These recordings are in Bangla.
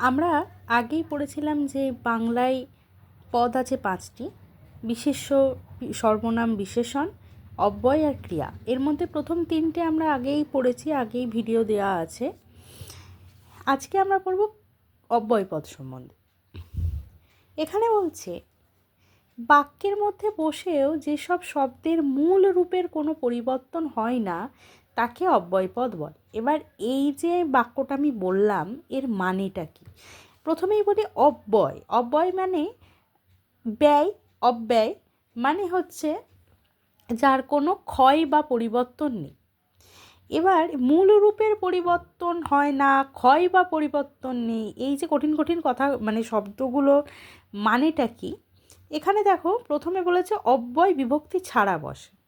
আমরা আগেই পড়েছিলাম যে বাংলায় পদ আছে পাঁচটি, বিশেষ্য, সর্বনাম বিশেষণ, অব্যয় আর ক্রিয়া। এর মধ্যে প্রথম তিনটে আমরা আগেই পড়েছি, আগেই ভিডিও দেওয়া আছে। আজকে আমরা পড়ব অব্যয় পদ সম্বন্ধে। এখানে বলছে, বাক্যের মধ্যে বসেও যেসব শব্দের মূল রূপের কোনো পরিবর্তন হয় না তাকে অব্যয়পদ বলে। এবার এই যে বাক্যটা আমি বললাম, এর মানেটা কি? প্রথমেই বলি অব্যয়। অব্যয় মানে ব্যয়, অব্যয় মানে হচ্ছে যার কোনো ক্ষয় বা পরিবর্তন নেই। এবার মূল রূপের পরিবর্তন হয় না, ক্ষয় বা পরিবর্তন নেই, এই যে কঠিন কঠিন কথা মানে শব্দগুলো মানেটা কি? এখানে দেখো, প্রথমে বলেছে অব্যয় বিভক্তি ছাড়া বসে।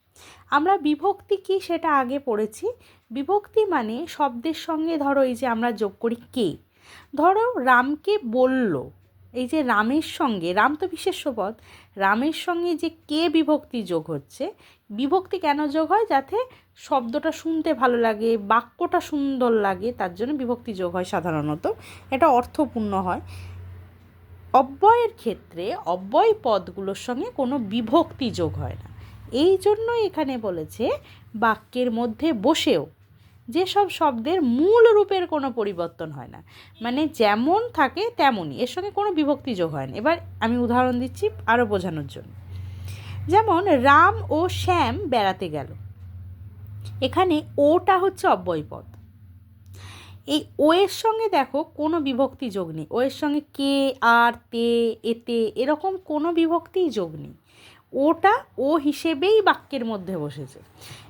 আমরা বিভক্তি কি সেটা আগে পড়েছি। বিভক্তি মানে শব্দের সঙ্গে ধরো এই যে আমরা যোগ করি কে। ধরো রামকে বলল, এই যে রামের সঙ্গে, রাম তো বিশেষ্য পদ, রামের সঙ্গে যে কে বিভক্তি যোগ হচ্ছে, বিভক্তি কেন যোগ হয়? যাতে শব্দটা শুনতে ভালো লাগে, বাক্যটা সুন্দর লাগে, তার জন্য বিভক্তি যোগ হয় সাধারণত। এটা অর্থপূর্ণ হয়। অব্যয়ের ক্ষেত্রে অব্যয় পদগুলোর সঙ্গে কোনো বিভক্তি যোগ হয় না। এই জন্য এখানে বলেছে বাক্যের মধ্যে বসেও যেসব শব্দের মূল রূপের কোনো পরিবর্তন হয় না। মানে যেমন থাকে তেমনই, এর সঙ্গে কোনো বিভক্তি যোগ হয় না। এবার আমি উদাহরণ দিচ্ছি আরও বোঝানোর জন্য। যেমন, রাম ও শ্যাম বেড়াতে গেল। এখানে ওটা হচ্ছে অব্যয় পদ। এই ও এর সঙ্গে দেখো কোনো বিভক্তি যোগ নেই। ও এর সঙ্গে কে, আর, তে, এতে এরকম কোনো বিভক্তিই যোগ নেই। ওটা ও হিসেবেই বাক্যের মধ্যে বসেছে।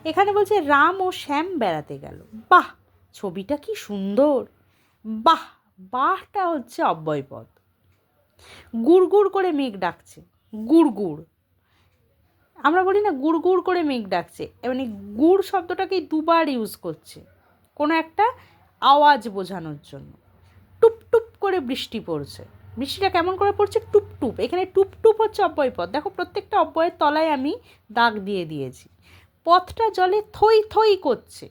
এখানে বলছে, রাম ও শ্যাম বেড়াতে গেল। বাহ, ছবিটা কি সুন্দর। বাহ, বাহটা হচ্ছে অব্যয়পদ গুড় গুড় করে মেঘ ডাকছে, গুড় গুড়। আমরা বলি না, গুড় গুড় করে মেঘ ডাকছে মানে গুড় শব্দটাকে দুবার ইউজ করছে, কোনো একটা আওয়াজ বোঝানোর জন্য। টুপ টুপ করে বৃষ্টি পড়ছে। বৃষ্টিটা কেমন করে পড়ছে? টুপ টুপ। এখানে টুপ টুপ হচ্ছে অব্যয় পথ। দেখো, প্রত্যেকটা অব্যয়ের তলায় আমি দাগ দিয়ে দিয়েছি। পথটা জলে থই থই করছে।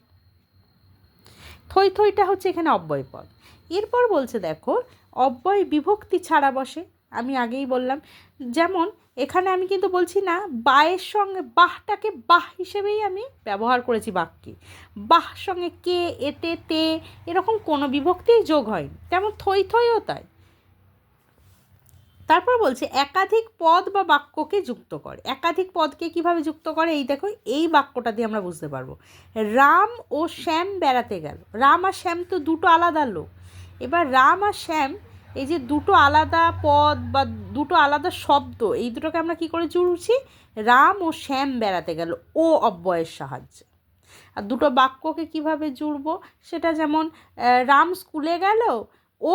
থই থইটা হচ্ছে এখানে অব্যয় পদ এরপর বলছে, দেখো, অব্যয় বিভক্তি ছাড়া বসে। আমি আগেই বললাম। যেমন, এখানে আমি কিন্তু বলছি না, বায়ের সঙ্গে বাহটাকে বাহ হিসেবেই আমি ব্যবহার করেছি বাক্যে বাহ সঙ্গে কে, এতে, তে, এরকম কোনো বিভক্তিই যোগ হয়নি। তেমন থই থইও তাই। তারপর বলছে, একাধিক পদ বা বাক্যকে যুক্ত করে। একাধিক পদকে কীভাবে যুক্ত করে? এই দেখো, এই বাক্যটা দিয়ে আমরা বুঝতে পারব। রাম ও শ্যাম বেড়াতে গেল। রাম আর শ্যাম তো দুটো আলাদা লোক। এবার রাম আর শ্যাম, এই যে দুটো আলাদা পদ বা দুটো আলাদা শব্দ, এই দুটোকে আমরা কি করে জুড়ছি? রাম ও শ্যাম বেড়াতে গেল, ও অব্যয়ের সাহায্যে। আর দুটো বাক্যকে কীভাবে জুড়ব? সেটা যেমন রাম স্কুলে গেল, ও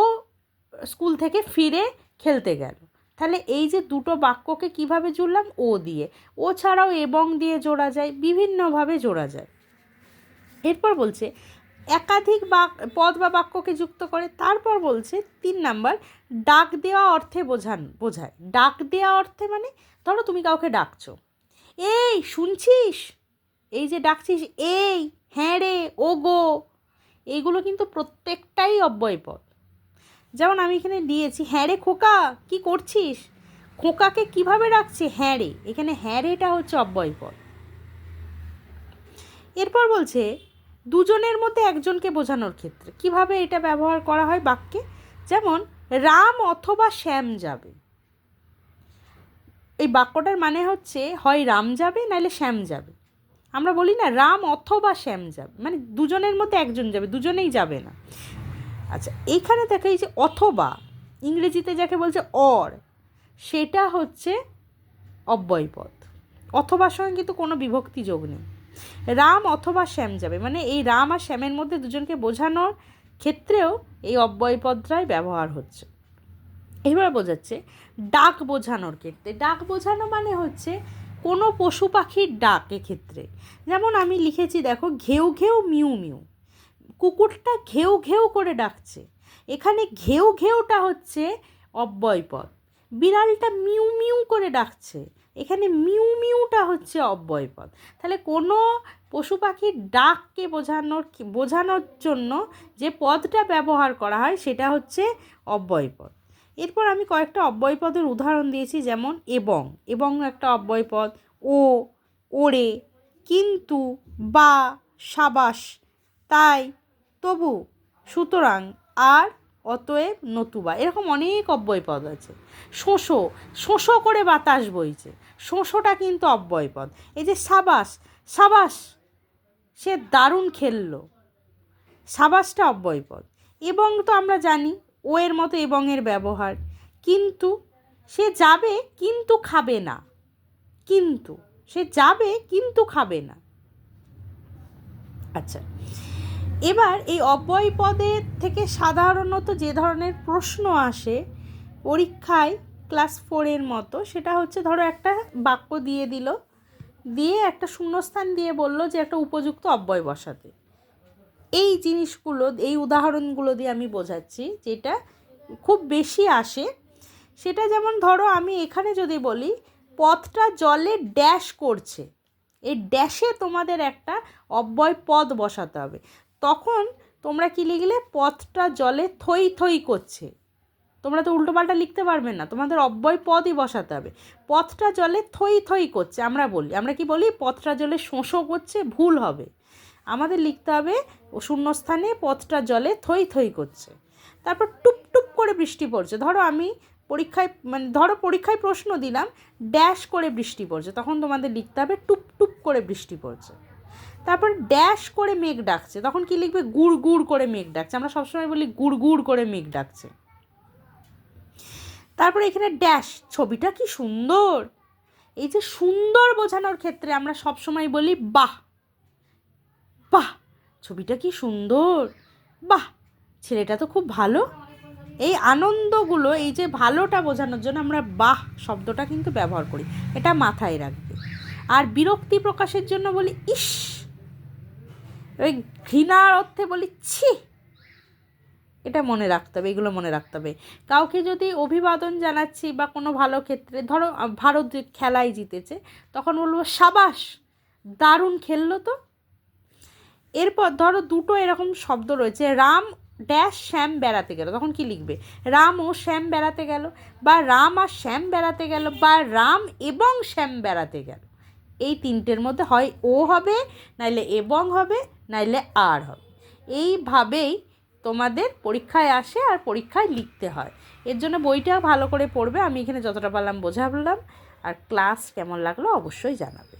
স্কুল থেকে ফিরে খেলতে গেল। তাহলে এই যে দুটো বাক্যকে কীভাবে জুড়লাম? ও দিয়ে। ও ছাড়াও এবং দিয়ে জোড়া যায়, বিভিন্নভাবে জোড়া যায়। এরপর বলছে, একাধিক বাক, পদ বা বাক্যকে যুক্ত করে, তারপর বলছে তিন নাম্বার, ডাক দেওয়া অর্থে বোঝান, বোঝায়। ডাক দেওয়া অর্থে মানে ধরো তুমি কাউকে ডাকছো। এই, শুনছিস? এই যে ডাকছিস, এই হ্যাঁ রে ও গো এইগুলো কিন্তু প্রত্যেকটাই অব্যয় পদ যেমন আমি এখানে দিয়েছি হ্যাঁ রে খোকা, কী করছিস? খোকাকে কীভাবে রাখছে? হ্যাঁ রে এখানে হ্যাঁ রেটা হচ্ছে অব্যয় পদ। এরপর বলছে, দুজনের মধ্যে একজনকে বোঝানোর ক্ষেত্রে কীভাবে এটা ব্যবহার করা হয় বাক্যে? যেমন, রাম অথবা শ্যাম যাবে। এই বাক্যটার মানে হচ্ছে, হয় রাম যাবে নাহলে শ্যাম যাবে। আমরা বলি না, রাম অথবা শ্যাম যাবে। মানে দুজনের মধ্যে একজন যাবে, দুজনেই যাবে না। আচ্ছা এইখানে দেখা এই যে অথবা, ইংরেজিতে যাকে বলছে অর সেটা হচ্ছে অব্যয়পদ অথবা সঙ্গে কিন্তু কোনো বিভক্তি যোগ নেই। রাম অথবা শ্যাম যাবে মানে এই রাম আর শ্যামের মধ্যে দুজনকে বোঝানোর ক্ষেত্রেও এই অব্যয়পদটাই ব্যবহার হচ্ছে। এবার বোঝাচ্ছে, ডাক বোঝানোর ক্ষেত্রে। ডাক বোঝানো মানে হচ্ছে কোনো পশু পাখির ডাক এক্ষেত্রে। যেমন আমি লিখেছি, দেখো, ঘেউ ঘেউ মিউ মিউ। কুকুরটা ঘেউ ঘেউ করে ডাকছে। এখানে ঘেউ ঘেউটা হচ্ছে অব্যয়পদ বিড়ালটা মিউ মিউ করে ডাকছে। এখানে মিউ মিউটা হচ্ছে অব্যয়পদ তাহলে কোনো পশু পাখির ডাককে বোঝানোর বোঝানোর জন্য যে পদটা ব্যবহার করা হয় সেটা হচ্ছে অব্যয়পদ এরপর আমি কয়েকটা অব্যয়পদের উদাহরণ দিয়েছি, যেমন এবং। এবং একটা অব্যয়পদ ও ওরে কিন্তু, বা, সাবাস, তাই তবু সুতরাং আর অতএব নতুবা। এরকম অনেক অব্যয়পদ আছে। শোষো শোষো করে বাতাস বইছে। শোষোটা কিন্তু অব্যয়পদ। এই যে সাবাস সাবাস, সে দারুণ খেললো। সাবাসটা অব্যয়পদ। এবং তো আমরা জানি, ও এর মতো এবং এর ব্যবহার। কিন্তু সে যাবে, কিন্তু খাবে না। কিন্তু, সে যাবে, কিন্তু খাবে না। আচ্ছা। এবার এই অব্যয় পদের থেকে সাধারণত যে ধরনের প্রশ্ন আসে পরীক্ষায় ক্লাস ফোরের মতো, সেটা হচ্ছে ধরো একটা বাক্য দিয়ে দিল, দিয়ে একটা শূন্যস্থান দিয়ে বলল যে একটা উপযুক্ত অব্যয় বসাতে। এই জিনিসগুলো, এই উদাহরণগুলো দিয়ে আমি বোঝাচ্ছি যেটা খুব বেশি আসে। সেটা যেমন ধরো আমি এখানে যদি বলি, পথটা জলে ড্যাশ করছে। এই ড্যাশে তোমাদের একটা অব্যয় পদ বসাতে হবে। তখন তোমরা কি লিখলে? পথটা জলে থই থই করছে। তোমরা তো উল্টোপাল্টা লিখতে পারবে না। তোমাদের অব্যয় পদই বসাতে হবে। পথটা জলে থই থই করছে, আমরা বলি। আমরা কি বলি? পথটা জলে শোষো করছে, ভুল হবে। আমাদের লিখতে হবে, ও শূন্যস্থানে পথটা জলে থই থই করছে। তারপর টুপ টুপ করে বৃষ্টি পড়ছে। ধরো আমি পরীক্ষায় মানে ধরো পরীক্ষায় প্রশ্ন দিলাম, ড্যাশ করে বৃষ্টি পড়ছে। তখন তোমাদের লিখতে হবে, টুপ টুপ করে বৃষ্টি পড়ছে। তারপর ড্যাশ করে মেঘ ডাকছে। তখন কি লিখবে? গুড় গুড় করে মেঘ ডাকছে। আমরা সবসময় বলি গুড় গুড় করে মেঘ ডাকছে। তারপরে এখানে ড্যাশ ছবিটা কি সুন্দর! এই যে সুন্দর বোঝানোর ক্ষেত্রে আমরা সবসময় বলি বাহ! বাহ! ছবিটা কি সুন্দর! বাহ! ছেলেটা তো খুব ভালো। এই আনন্দগুলো, এই যে ভালোটা বোঝানোর জন্য আমরা বাহ শব্দটা কিন্তু ব্যবহার করি। এটা মাথায় রাখবে। আর বিরক্তি প্রকাশের জন্য বলি ইস! ওই ঘৃণার অর্থে বলি, ছি! এটা মনে রাখতে হবে, এগুলো মনে রাখতে হবে। কাউকে যদি অভিবাদন জানাচ্ছি বা কোনো ভালো ক্ষেত্রে, ধরো ভারত খেলায় জিতেছে, তখন বলব, সাবাস! দারুণ খেললো তো। এরপর ধরো, দুটো এরকম শব্দ রয়েছে, রাম ড্যাশ শ্যাম বেড়াতে গেল, তখন কি লিখবে? রাম ও শ্যাম বেড়াতে গেল, বা রাম আর শ্যাম বেড়াতে গেল, বা রাম এবং শ্যাম বেড়াতে গেল। এই তিনটের মধ্যে হয় ও হবে, নাইলে এবং হবে, নাইলে আর হবে। এইভাবেই তোমাদের পরীক্ষায় আসে আর পরীক্ষায় লিখতে হয়। এর জন্য বইটা ভালো করে পড়বে, আমি এখানে যতটা পারলাম বোঝাবলাম আর ক্লাস কেমন লাগল অবশ্যই জানাবে।